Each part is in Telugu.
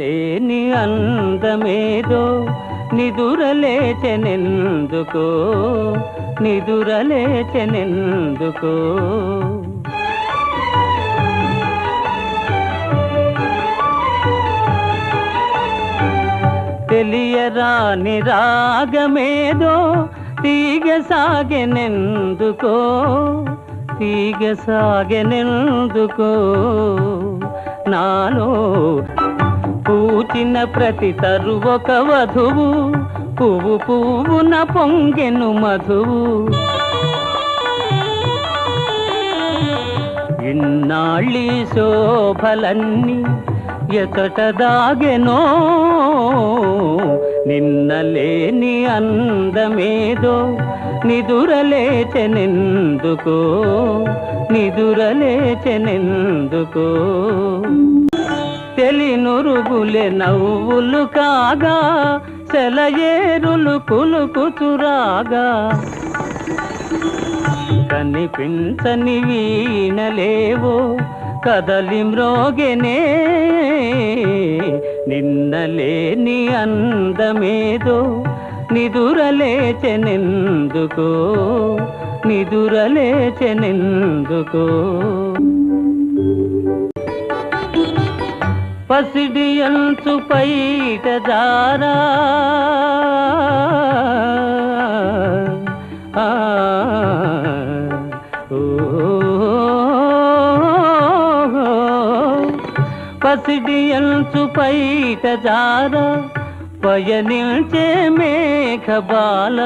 లేని అందమేదో నిదురలేచెనెందుకో? నిదురలేచెనెందుకో? తెలియరాని రాగమేదో తీగ సాగెనెందుకో తీగ సాగెనెందుకో నాలో పూచిన ప్రతి తరు ఒక వధువు పువ్వు పువ్వున పొంగెను మధువు. ఇన్నాళ్ళి శోభలన్నీ ఎతట దాగెనో నిన్నలేని అందమేదో నిదురలేచెనెందుకో నిదురలేచెనెందుకో. తెలినురుగులే నవ్వులు కాగా సెలయేరులు కులుకుచురాగా కనిపించని వీణలేవో కదలి మ్రోగెనే. నిన్నలేని అందమేదో నిదురలేచెనెందుకో నిదురలేచెనెందుకో. పసిడి అంచు పైట దారా పసిడి అంచు పైట జారా. పయనించే మేఘబాల.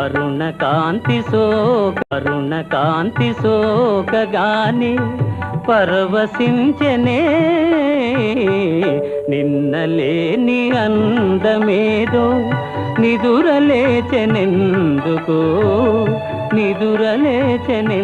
అరుణ కాంతి సోక అరుణ కాంతి సోకగాని పరవశించనే నిన్నలేని అందమేదో నిదురలేచెనెందుకో నిదురలేచెనెందుకో.